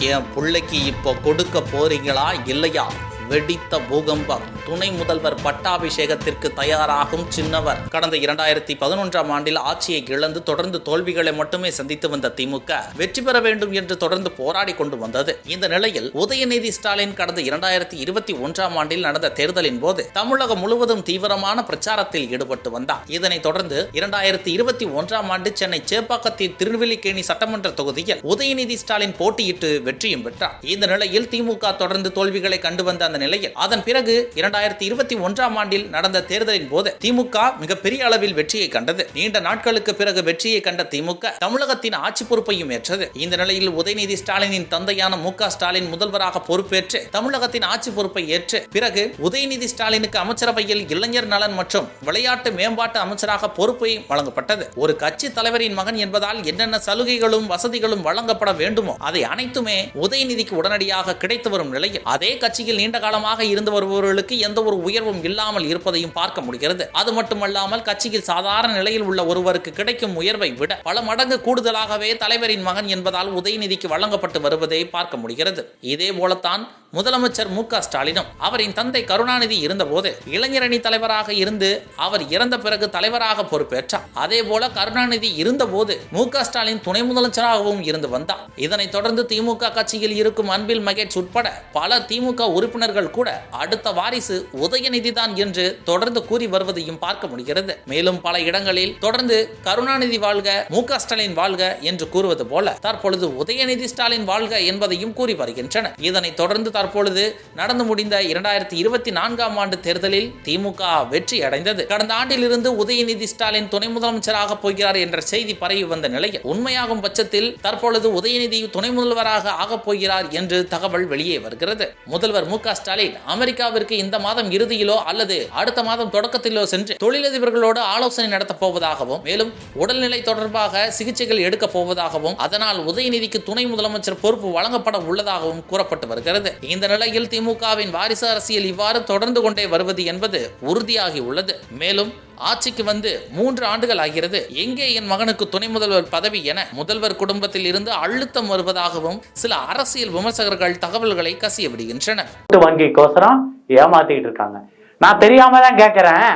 என் பிள்ளைக்கு இப்போ கொடுக்க போறீங்களா இல்லையா? வெடித்த பூகம்பம். துணை முதல்வர் பட்டாபிஷேகத்திற்கு தயாராகும் சின்னவர். கடந்த இரண்டாயிரத்தி பதினொன்றாம் ஆண்டில் ஆட்சியை இழந்து தொடர்ந்து தோல்விகளை மட்டுமே சந்தித்து வந்த திமுக வெற்றி பெற வேண்டும் என்று தொடர்ந்து போராடி கொண்டு வந்தது. இந்த நிலையில் உதயநிதி ஸ்டாலின் கடந்த இரண்டாயிரத்தி இருபத்தி ஒன்றாம் ஆண்டில் நடந்த தேர்தலின் போது தமிழகம் முழுவதும் தீவிரமான பிரச்சாரத்தில் ஈடுபட்டு வந்தார். இதனைத் தொடர்ந்து இரண்டாயிரத்தி இருபத்தி ஒன்றாம் ஆண்டு சென்னை சேப்பாக்கத்தில் திருநெல்வேலிக்கேணி சட்டமன்ற தொகுதியில் உதயநிதி ஸ்டாலின் போட்டியிட்டு வெற்றியும் பெற்றார். இந்த நிலையில் திமுக தொடர்ந்து தோல்விகளை கண்டு வந்த அந்த நிலையில். அதன் பிறகு இரண்டாயிரத்தி இருபத்தி ஒன்றாம் ஆண்டில் நடந்த தேர்தலின் போது திமுக மிகப்பெரிய அளவில் வெற்றியை கண்டது. நீண்ட நாட்களுக்கு பிறகு வெற்றியை கண்ட திமுக தமிழகத்தின் ஆட்சி பொறுப்பையும் ஏற்றது. இந்த நிலையில் உதயநிதி ஸ்டாலினின் தந்தையான மு ஸ்டாலின் முதல்வராக பொறுப்பேற்று தமிழகத்தின் ஆட்சி பொறுப்பை ஏற்று பிறகு உதயநிதி ஸ்டாலினுக்கு அமைச்சரவையில் இளைஞர் நலன் மற்றும் விளையாட்டு மேம்பாட்டு அமைச்சராக பொறுப்பை வழங்கப்பட்டது. ஒரு கட்சி தலைவரின் மகன் என்பதால் என்னென்ன சலுகைகளும் வசதிகளும் வழங்கப்பட வேண்டுமோ அதை அனைத்துமே உதயநிதிக்கு உடனடியாக கிடைத்து வரும் நிலையில். அதே கட்சியில் நீண்ட காலமாக இருந்து வருபவர்களுக்கு எந்த ஒரு உயர்வும் இல்லாமல் இருப்பதையும் பார்க்க முடிகிறது. அது மட்டுமல்லாமல் கட்சியில் சாதாரண நிலையில் உள்ள ஒருவருக்கு கிடைக்கும் உயர்வை விட பல மடங்கு கூடுதலாகவே தலைவரின் மகன் என்பதால் உதயநிதிக்கு வழங்கப்பட்டு வருவதை பார்க்க முடிகிறது. இதே போலத்தான் முதலமைச்சர் மு க ஸ்டாலினும் அவரின் தந்தை கருணாநிதி இருந்தபோது இளைஞரணி தலைவராக இருந்து அவர் இறந்த பிறகு தலைவராக பொறுப்பேற்றார். அதே போல கருணாநிதி இருந்தபோது மு க ஸ்டாலின் துணை முதலமைச்சராகவும் இருந்து வந்தார். இதனைத் தொடர்ந்து திமுக கட்சியில் இருக்கும் அன்பில் மகேஷ் உட்பட பல திமுக உறுப்பினர் உறுப்பினர்கள் கூட அடுத்த வாரிசு உதயநிதி தான் என்று தொடர்ந்து கூறி வருவதையும் பார்க்க முடிகிறது. மேலும் பல இடங்களில் தொடர்ந்து கருணாநிதி வாழ்க மு க ஸ்டாலின் வாழ்க என்று கூறுவது போல தற்பொழுது உதயநிதி ஸ்டாலின் வாழ்க என்பதையும் கூறி வருகின்றனர். இதனைத் தொடர்ந்து தற்பொழுது நடந்து முடிந்த இரண்டாயிரத்தி இருபத்தி நான்காம் ஆண்டு தேர்தலில் திமுக வெற்றி அடைந்தது. கடந்த ஆண்டிலிருந்து உதயநிதி ஸ்டாலின் துணை முதலமைச்சராக போகிறார் என்ற செய்தி பரவி வந்த நிலையில் உண்மையாகும் பட்சத்தில் தற்பொழுது உதயநிதி துணை முதல்வராக ஆகப் போகிறார் என்று தகவல் வெளியே வருகிறது. முதல்வர் மு ஸ்டாலின் அமெரிக்காவிற்கு இந்த மாதம் இறுதியிலோ அல்லது அடுத்த மாதம் தொடக்கத்திலோ சென்று தொழிலதிபர்களோடு ஆலோசனை நடத்தப் போவதாகவும் மேலும் உடல்நிலை தொடர்பாக சிகிச்சைகள் எடுக்க போவதாகவும் அதனால் உதயநிதிக்கு துணை முதலமைச்சர் பொறுப்பு வழங்கப்பட உள்ளதாகவும் கூறப்பட்டு வருகிறது. இந்த நிலையில் திமுகவின் வாரிசு அரசியல் இவ்வாறு தொடர்ந்து கொண்டே வருவது என்பது உறுதியாகி உள்ளது. மேலும் ஆட்சிக்கு வந்து மூன்று ஆண்டுகள் ஆகிறது. எங்கே என் மகனுக்கு துணை முதல்வர் பதவி என முதல்வர் குடும்பத்தில் இருந்து அழுத்தம் வருவதாகவும் சில அரசியல் விமர்சகர்கள் தகவல்களை கசிய விடுகின்றனர். வங்கிக்கோசரம் ஏமாத்திக்கிட்டு இருக்காங்க. நான் தெரியாம தான் கேட்குறேன்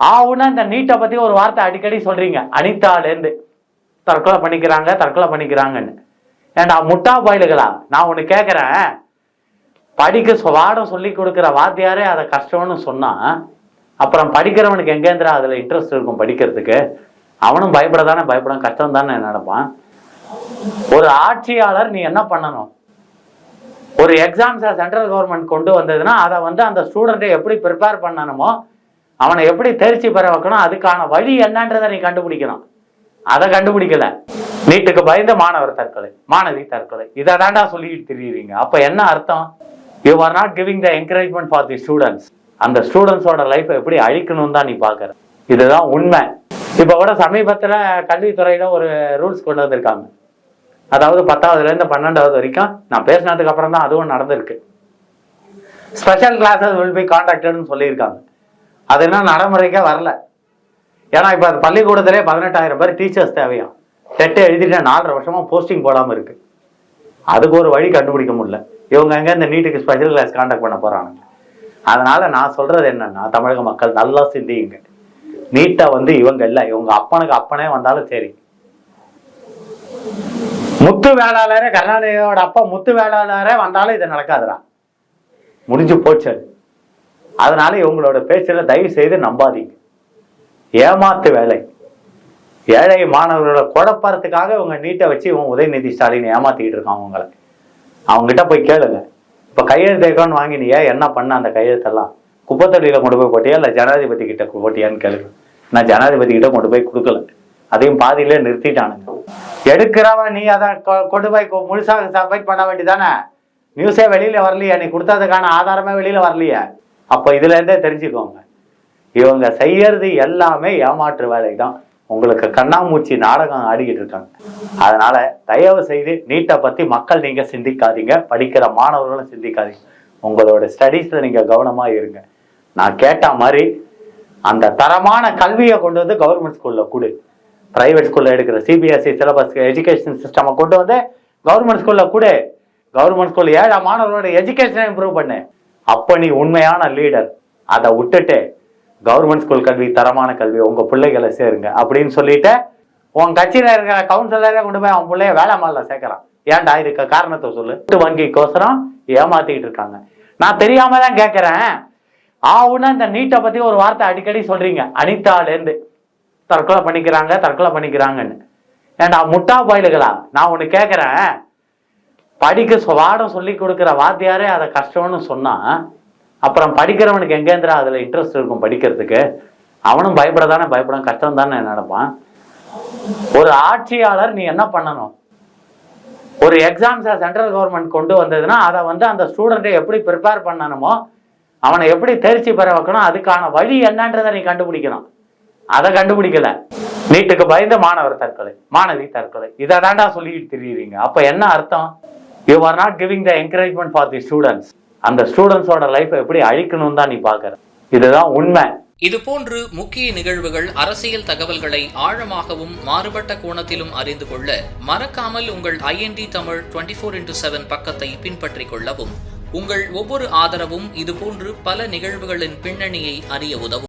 ஆவுன்னா இந்த நீட்டை பத்தி ஒரு வார்த்தை அடிக்கடி சொல்றீங்க. அனிதாலேருந்து தற்கொலை பண்ணிக்கிறாங்க தற்கொலை பண்ணிக்கிறாங்கன்னு. ஏண்டா முட்டா பயலுகளா நான் ஒன்று கேட்குறேன் படிக்க வாடம் சொல்லி கொடுக்குற வாத்தியாரே அதை கஷ்டம்னு சொன்னா அப்புறம் படிக்கிறவனுக்கு எங்கேந்திரா அதில் இன்ட்ரெஸ்ட் இருக்கும் படிக்கிறதுக்கு? அவனும் பயப்பட தானே பயப்படும் கஷ்டம் தானே நடப்பான் ஒரு ஆட்சியாளர் நீ என்ன பண்ணணும்? ஒரு எக்ஸாம்ஸை சென்ட்ரல் கவர்மெண்ட் கொண்டு வந்ததுன்னா அதை வந்து அந்த ஸ்டூடெண்ட்டை எப்படி ப்ரிப்பேர் பண்ணணுமோ அவனை எப்படி தேர்ச்சி பெற வைக்கணும் அதுக்கான வழி என்னன்றதை நீ கண்டுபிடிக்கணும். அதை கண்டுபிடிக்கல. நீட்டுக்கு பயந்த மாணவர் தற்கொலை மாணவி தற்கொலை. இதை தாண்டா சொல்லிட்டு தெரியுறீங்க. அப்போ என்ன அர்த்தம்? You are not giving the encouragement for the students அந்த ஸ்டூடெண்ட்ஸோட லைஃப்பை எப்படி அழிக்கணும்னு தான் நீ பார்க்குற. இதுதான் உண்மை. இப்போ கூட சமீபத்தில் கல்வித்துறையில் ஒரு ரூல்ஸ் கொண்டு வந்திருக்காங்க. அதாவது பத்தாவதுலேருந்து பன்னெண்டாவது வரைக்கும் நான் பேசினதுக்கு அப்புறம் தான் அதுவும் நடந்திருக்கு. ஸ்பெஷல் கிளாஸஸ் வில் பி கான்டாக்டட்னு சொல்லியிருக்காங்க. அது இன்னும் நடைமுறைக்கே வரல. ஏன்னா இப்போ அது பள்ளிக்கூடத்திலே பதினெட்டாயிரம் பேர் டீச்சர்ஸ் தேவையா டெட்டு எழுதிட்டு நாலரை வருஷமாக போஸ்டிங் போடாமல் இருக்கு. அதுக்கு ஒரு வழி கண்டுபிடிக்க முடியல. இவங்க எங்கே இந்த நீட்டுக்கு ஸ்பெஷல் கிளாஸ் கான்டாக்ட் பண்ண போகிறானுங்க அதனால நான் சொல்றது என்னன்னா தமிழக மக்கள் நல்லா சிந்தியுங்க. நீட்டா வந்து இவங்க இல்ல இவங்க அப்பனுக்கு அப்பனே வந்தாலும் சரி. முத்து வேளாளரே கருணாநிதியோட அப்பா முத்து வேளாளரே வந்தாலும் இது நடக்காதுடா. முடிஞ்சு போச்சு அதனால இவங்களோட பேச்சில் தயவு செய்து நம்பாதீங்க. ஏமாத்து வேலை. ஏழை மாணவர்களை குழப்பறதுக்காக இவங்க நீட்டை வச்சு இவங்க உதயநிதி ஸ்டாலின் ஏமாத்திக்கிட்டு இருக்கான் அவங்கள. அவங்ககிட்ட போய் கேளுங்க. இப்ப கையெழுத்து எக்கான்னு வாங்கினியா என்ன பண்ண அந்த கையெழுத்தெல்லாம்? குப்பத்தடியில் கொண்டு போய் போட்டியா? இல்லை ஜனாதிபதி கிட்ட போட்டியான்னு கேளுங்க நான் ஜனாதிபதி கிட்ட கொண்டு போய் கொடுக்கல. அதையும் பாதியிலே நிறுத்திட்டானுங்க. எடுக்கிறவன் நீ அதை கொ- கொண்டு போய் முழுசாக சப்மிட் பண்ண வேண்டியதானே? நியூஸே வெளியில வரலையா நீ கொடுத்ததுக்கான ஆதாரமே வெளியில வரலையா. அப்போ இதுல இருந்தே தெரிஞ்சுக்கோங்க. இவங்க செய்யறது எல்லாமே ஏமாற்று வேலை தான் உங்களுக்கு கண்ணாமூச்சி நாடகம் ஆடிக்கிட்டு இருக்காங்க. அதனால தயவு செய்து நீட்டை பத்தி மக்கள் நீங்க சிந்திக்காதீங்க படிக்கிற மாணவர்களும் சிந்திக்காதீங்க. உங்களோட ஸ்டடீஸ்ல நீங்க கவனமா இருங்க. நான் கேட்ட மாதிரி அந்த தரமான கல்வியை கொண்டு வந்து கவர்மெண்ட் ஸ்கூல்ல கொடு. பிரைவேட் ஸ்கூல்ல எடுக்கிற சிபிஎஸ்சி சிலபஸ் எஜுகேஷன் சிஸ்டமை கொண்டு வந்து கவர்மெண்ட் ஸ்கூல்ல கொடு. கவர்மெண்ட் ஸ்கூல் ஏழை மாணவர்களோட எஜுகேஷனை இம்ப்ரூவ் பண்ணு. அப்ப நீ உண்மையான லீடர் அதை விட்டுட்டு கவர்மெண்ட் ஸ்கூல் கல்வி தரமான கல்வி உங்க பிள்ளைகளை சேருங்க அப்படின்னு சொல்லிட்டு உன் கட்சியில இருக்கிற கவுன்சிலரே கொண்டு போய் அவன் பிள்ளைய வேலை மாலில் சேர்க்கறான். ஏன்டா இதுக்கு காரணத்தை சொல்லு? வங்கிக்கோசரம் ஏமாத்திக்கிட்டு இருக்காங்க. நான் தெரியாம தான் கேட்கறேன் ஆவுன்னா இந்த நீட்டை பத்தி ஒரு வார்த்தை அடிக்கடி சொல்றீங்க. அனிதாலேருந்து தற்கொலை பண்ணிக்கிறாங்க தற்கொலை பண்ணிக்கிறாங்கன்னு. ஏன்டா முட்டா பயலுகளா? நான் ஒன்று கேட்குறேன் படிக்க வாடம் சொல்லி கொடுக்குற வாத்தியாரே அதை கஷ்டம்னு சொன்னா அப்புறம் படிக்கிறவனுக்கு எங்கேந்திரா அதில் இன்ட்ரெஸ்ட் இருக்கும் படிக்கிறதுக்கு? அவனும் பயப்பட தானே பயப்படும் கஷ்டம் தானே நினைப்பான்? ஒரு ஆட்சியாளர் நீ என்ன பண்ணணும்? ஒரு எக்ஸாம்ஸை சென்ட்ரல் கவர்மெண்ட் கொண்டு வந்ததுன்னா அதை வந்து அந்த ஸ்டூடெண்ட்டை எப்படி ப்ரிப்பேர் பண்ணணுமோ அவனை எப்படி தேர்ச்சி பெற வைக்கணும் அதுக்கான வழி என்னன்றதை நீ கண்டுபிடிக்கணும். அதை கண்டுபிடிக்கல. நீட்டுக்கு பயந்து மாணவர் தற்கொலை மாணவி தற்கொலை. இதை தாண்டா சொல்லிட்டு தெரியுறீங்க. அப்போ என்ன அர்த்தம்? You are not giving the encouragement for the students அந்த ஸ்டூடெண்ட்ஸோட லைஃப்பை எப்படி அழிக்கணும் தான் நீ பாக்குற இதுதான் உண்மை. இதுபோன்று முக்கிய நிகழ்வுகள் அரசியல் தகவல்களை ஆழமாகவும் மாறுபட்ட கோணத்திலும் அறிந்து கொள்ள மறக்காமல் உங்கள் IND Tamil twenty four into seven பக்கத்தை பின்பற்றிக் கொள்ளவும். உங்கள் ஒவ்வொரு ஆதரவும் இதுபோன்று பல நிகழ்வுகளின் பின்னணியை அறிய உதவும்.